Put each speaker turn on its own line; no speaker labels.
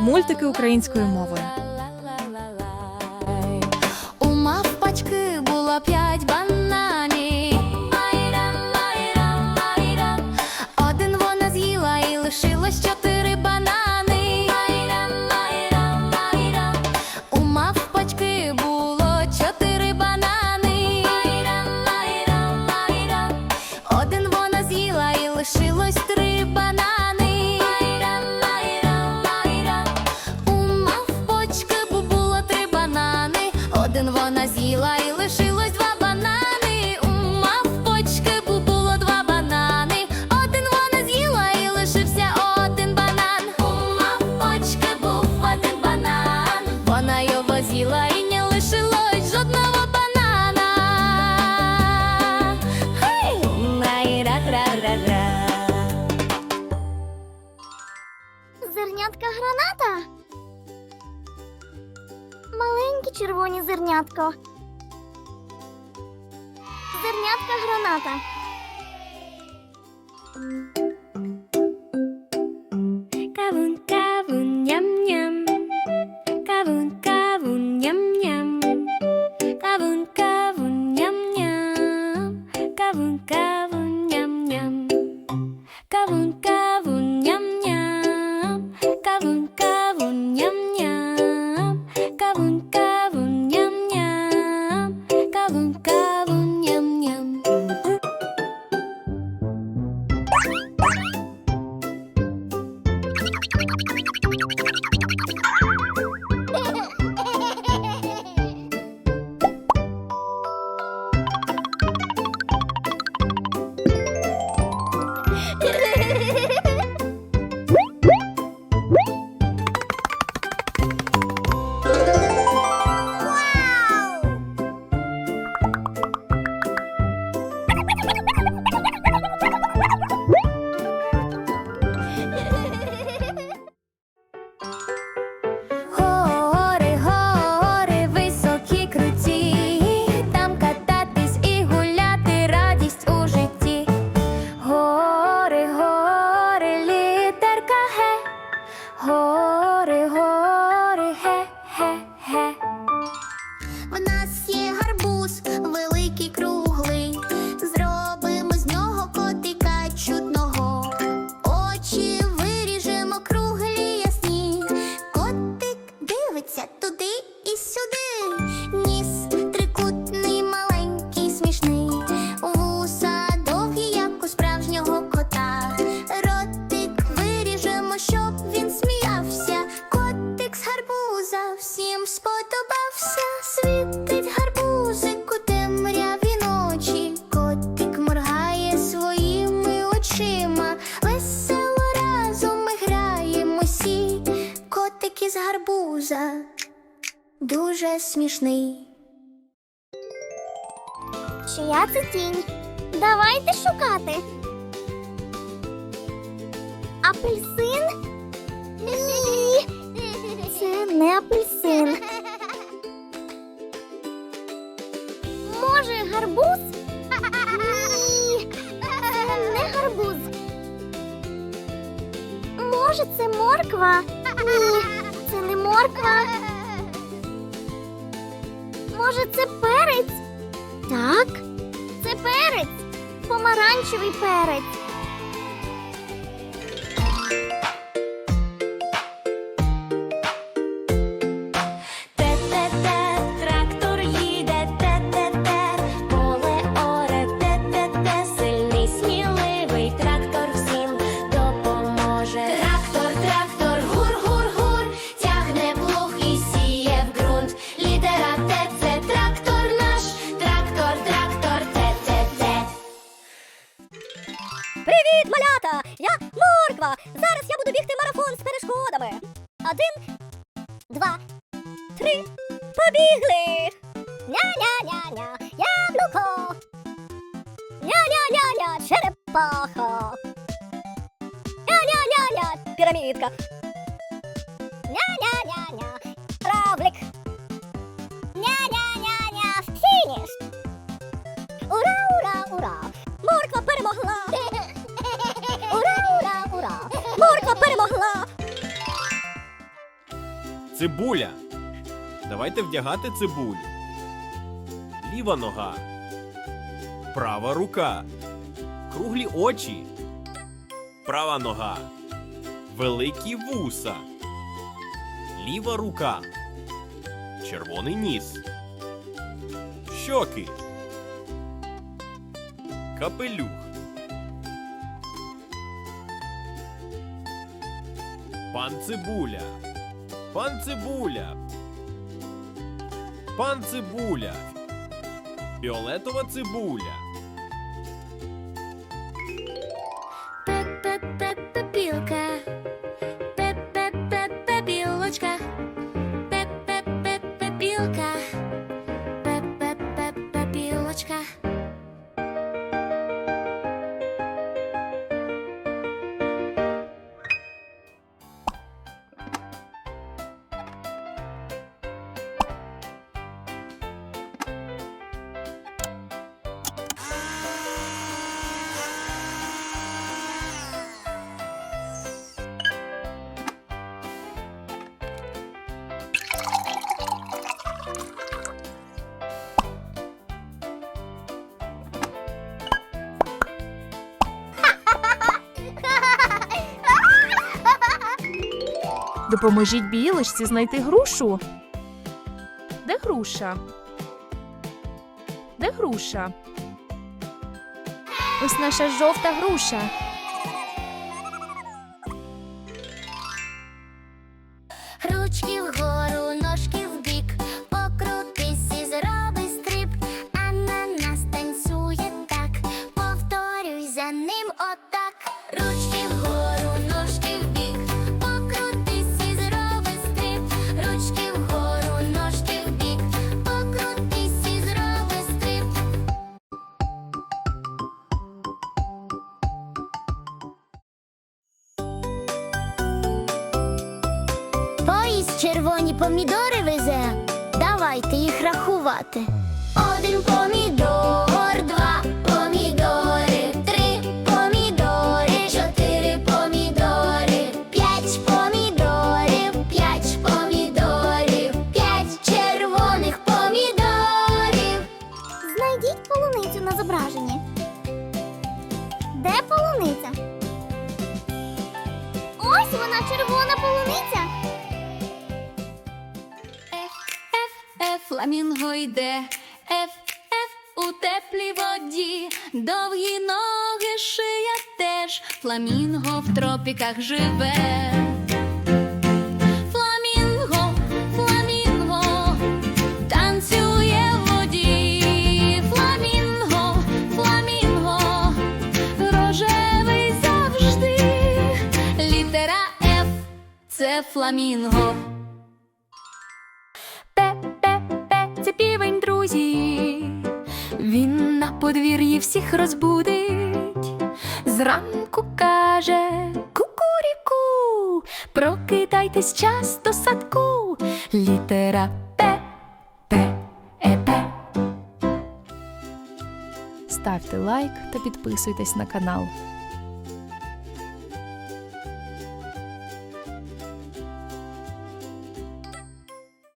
мультики українською мовою.
червоні зернятко. Зернятка граната. Oh. дуже смішний. Чия це тінь? Давайте шукати. Апельсин? Ні, Це не апельсин. Може, гарбуз? Ні, це не гарбуз. Може, це морква? Ні, це не морква може, це перець? Так, це перець, помаранчевий перець.
Морква! Я морква! Зараз я буду бігти марафон з перешкодами. Один, два, три. Побігли! Ня-ня-ня-ня, яблуко! Ня-ня-ня-ня, черепаха! Ня-ня-ня-ня, пірамідка!
Цибуля. Давайте вдягати цибулю. Ліва нога. Права рука. Круглі очі. Права нога. Великі вуса. Ліва рука. Червоний ніс. Щоки. Капелюх. Пан Цибуля. Пан Цибуля. Пан Цибуля. Фіолетова цибуля.
Допоможіть білочці знайти грушу. Де груша? Де груша? Ось наша жовта груша.
Помідори везе. Давайте їх рахувати. Один помідор, два помідори, три помідори, чотири помідори, п'ять помідорів, п'ять помідорів, п'ять червоних помідорів.
Знайдіть полуницю на зображенні. Де полуниця? Ось вона червона
фламінго йде. Ф, Ф, у теплій воді. Довгі ноги, шия теж. Фламінго в тропіках живе. Фламінго, фламінго, танцює в. Фламінго, фламінго, рожевий завжди. Літера Ф це фламінго. Він на подвір'ї всіх розбудить. Зранку каже кукуріку. Прокидайтесь час до садку. Літера П, П, Е, П.
Ставте лайк та підписуйтесь на канал.